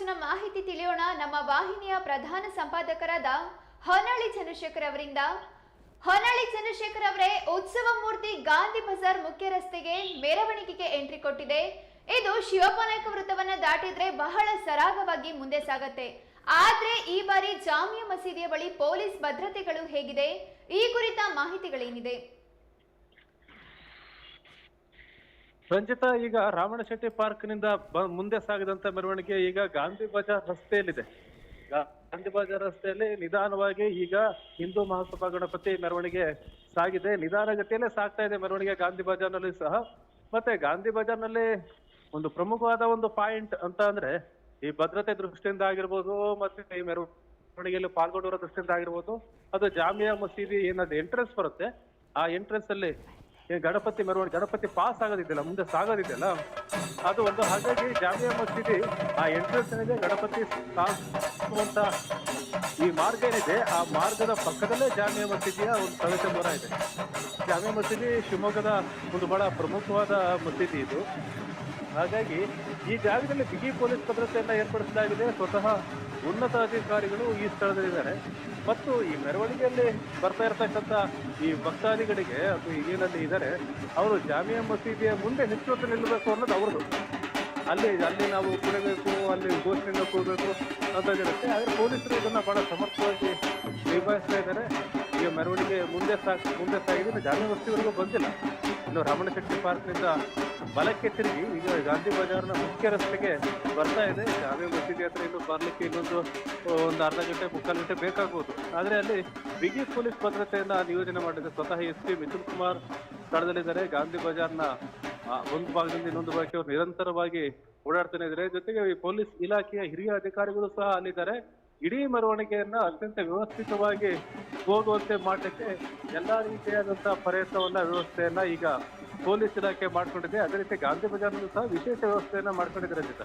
ಹೆಚ್ಚಿನ ಮಾಹಿತಿ ತಿಳಿಯೋಣ. ನಮ್ಮ ವಾಹಿನಿಯ ಪ್ರಧಾನ ಸಂಪಾದಕರಾದ ಹೊನಳ್ಳಿ ಚಂದ್ರಶೇಖರ್ ಅವರಿಂದ. ಹೊನಳ್ಳಿ ಚಂದ್ರಶೇಖರ್ ಅವರೇ, ಉತ್ಸವ ಮೂರ್ತಿ ಗಾಂಧಿ ಬಜಾರ್ ಮುಖ್ಯ ರಸ್ತೆಗೆ ಮೆರವಣಿಗೆಗೆ ಎಂಟ್ರಿ ಕೊಟ್ಟಿದೆ. ಇದು ಶಿವಪನಾಯಕ ವೃತ್ತವನ್ನ ದಾಟಿದ್ರೆ ಬಹಳ ಸರಾಗವಾಗಿ ಮುಂದೆ ಸಾಗತ್ತೆ. ಆದ್ರೆ ಈ ಬಾರಿ ಜಾಮಿಯಾ ಮಸೀದಿಯ ಬಳಿ ಪೊಲೀಸ್ ಭದ್ರತೆಗಳು ಹೇಗಿದೆ? ಈ ಕುರಿತ ಮಾಹಿತಿಗಳೇನಿದೆ? ರಂಜಿತಾ ಈಗ ರಾಮಣ ಶೆಟ್ಟಿ ಪಾರ್ಕ್ನಿಂದ ಮುಂದೆ ಸಾಗಿದಂತ ಮೆರವಣಿಗೆ ಈಗ ಗಾಂಧಿ ಬಜಾರ್ ರಸ್ತೆಯಲ್ಲಿದೆ. ಗಾಂಧಿ ಬಜಾರ್ ರಸ್ತೆಯಲ್ಲಿ ನಿಧಾನವಾಗಿ ಈಗ ಹಿಂದೂ ಮಹಾಸಭಾ ಗಣಪತಿ ಮೆರವಣಿಗೆ ಸಾಗಿದೆ. ನಿಧಾನಗತಿಯಲ್ಲೇ ಸಾಗ್ತಾ ಇದೆ ಮೆರವಣಿಗೆ ಗಾಂಧಿ ಬಜಾರ್ನಲ್ಲಿ ಸಹ. ಮತ್ತೆ ಗಾಂಧಿ ಬಜಾರ್ನಲ್ಲಿ ಒಂದು ಪ್ರಮುಖವಾದ ಒಂದು ಪಾಯಿಂಟ್ ಅಂತ ಅಂದ್ರೆ ಈ ಭದ್ರತೆ ದೃಷ್ಟಿಯಿಂದ ಆಗಿರ್ಬೋದು ಮತ್ತೆ ಈ ಮೆರವಣಿಗೆಯಲ್ಲಿ ಪಾಲ್ಗೊಂಡಿರೋ ದೃಷ್ಟಿಯಿಂದ ಆಗಿರ್ಬೋದು, ಅದು ಜಾಮಿಯಾ ಮಸೀದಿ ಏನದು ಎಂಟ್ರೆನ್ಸ್ ಬರುತ್ತೆ. ಆ ಎಂಟ್ರೆನ್ಸ್ ಅಲ್ಲಿ ಗಣಪತಿ ಮೆರವಣಿಗೆ, ಗಣಪತಿ ಪಾಸ್ ಆಗೋದಿದೆಯಲ್ಲ, ಮುಂದೆ ಸಾಗೋದಿದೆಯಲ್ಲ? ಅದು ಒಂದು ಹಾಗಾಗಿ ಜಾಮಿಯಾ ಮಸೀದಿ ಆ ಎಂಟ್ರೆನ್ಸ್ ಏನಿದೆ ಗಣಪತಿ ಸಾಗುವಂತ ಈ ಮಾರ್ಗ ಏನಿದೆ, ಆ ಮಾರ್ಗದ ಪಕ್ಕದಲ್ಲೇ ಜಾಮಿಯಾ ಮಸೀದಿಯ ಒಂದು ಪ್ರವೇಶ ಇದೆ. ಜಾಮಿಯಾ ಮಸೀದಿ ಶಿವಮೊಗ್ಗದ ಒಂದು ಬಹಳ ಪ್ರಮುಖವಾದ ಮಸೀದಿ ಇದು. ಹಾಗಾಗಿ ಈ ಜಾಗದಲ್ಲಿ ಬಿಗಿ ಪೊಲೀಸ್ ಭದ್ರತೆಯನ್ನ ಏರ್ಪಡಿಸಲಾಗಿದೆ ಸ್ವತಃ ಉನ್ನತ ಅಧಿಕಾರಿಗಳು ಈ ಸ್ಥಳದಲ್ಲಿದ್ದಾರೆ. ಮತ್ತು ಈ ಮೆರವಣಿಗೆಯಲ್ಲಿ ಬರ್ತಾ ಇರತಕ್ಕಂತ ಈ ಭಕ್ತಾದಿಗಳಿಗೆ ಅಥವಾ ಏನಲ್ಲಿ ಇದ್ದಾರೆ, ಅವರು ಜಾಮಿಯಾ ಮಸೀದಿಯ ಮುಂದೆ ಹೆಚ್ಚು ಹೊತ್ತು ನಿಲ್ಲಬೇಕು ಅನ್ನೋದು ಅವ್ರದ್ದು. ಅಲ್ಲಿ ಅಲ್ಲಿ ನಾವು ಕುಡಿಬೇಕು ಅಲ್ಲಿ ಘೋಷಣೆಯಿಂದ ಕೂಡಬೇಕು ಅಂತ ಇರುತ್ತೆ ಆದರೆ ಪೊಲೀಸರು ಇದನ್ನು ಬಹಳ ಸಮರ್ಥವಾಗಿ ನಿಭಾಯಿಸ್ತಾ ಇದ್ದಾರೆ. ಈಗ ಮೆರವಣಿಗೆ ಮುಂದೆ ಸಾಗಿ ಮುಂದೆ ಸಾಗಿದ್ರೆ ಇನ್ನು ವಸ್ತಿವರೆಗೂ ಬಂದಿಲ್ಲ. ಇನ್ನು ರಮಣ ಶೆಟ್ಟಿ ಪಾರ್ಕ್ನಿಂದ ಬಲಕ್ಕೆ ತಿರುಗಿ ಈಗ ಗಾಂಧಿ ಬಜಾರ್ನ ಮುಖ್ಯ ರಸ್ತೆಗೆ ಬರ್ತಾ ಇದೆ. ಜಾಮಿಯಾ ಮಸೀದಿ ಹತ್ರ ಇನ್ನು ಬರಲಿಕ್ಕೆ ಇನ್ನೊಂದು ಒಂದು ಅರ್ಧ ಗಂಟೆ, ಮುಕ್ಕಾಲು ಗಂಟೆ ಬೇಕಾಗ್ಬೋದು. ಆದರೆ ಅಲ್ಲಿ ಬಿಗಿ ಪೊಲೀಸ್ ಭದ್ರತೆಯನ್ನು ನಿಯೋಜನೆ ಮಾಡಿದೆ ಸ್ವತಃ ಎಸ್ ಪಿ ಮಿಥುನ್ ಕುಮಾರ್ ಸ್ಥಳದಲ್ಲಿದ್ದಾರೆ. ಗಾಂಧಿ ಬಜಾರ್ನ ಒಂದು ಭಾಗದಿಂದ ಇನ್ನೊಂದು ಭಾಗಕ್ಕೆ ನಿರಂತರವಾಗಿ ಓಡಾಡ್ತಾನೆ ಇದ್ದಾರೆ. ಜೊತೆಗೆ ಈ ಪೊಲೀಸ್ ಇಲಾಖೆಯ ಹಿರಿಯ ಅಧಿಕಾರಿಗಳು ಸಹ ಅಲ್ಲಿದ್ದಾರೆ. ಇಡೀ ಮೆರವಣಿಗೆಯನ್ನ ಅತ್ಯಂತ ವ್ಯವಸ್ಥಿತವಾಗಿ ಹೋಗುವಂತೆ ಮಾಡಲಿಕ್ಕೆ ಎಲ್ಲಾ ರೀತಿಯಾದಂತಹ ಪ್ರಯತ್ನವನ್ನ, ವ್ಯವಸ್ಥೆಯನ್ನ ಈಗ ಪೊಲೀಸ್ ಇಲಾಖೆ ಮಾಡ್ಕೊಂಡಿದೆ. ಅದೇ ರೀತಿ ಗಾಂಧಿ ಬಜಾರ್ನಲ್ಲೂ ಸಹ ವಿಶೇಷ ವ್ಯವಸ್ಥೆಯನ್ನ ಮಾಡ್ಕೊಂಡಿದ್ದಾರೆ ರಚಿತ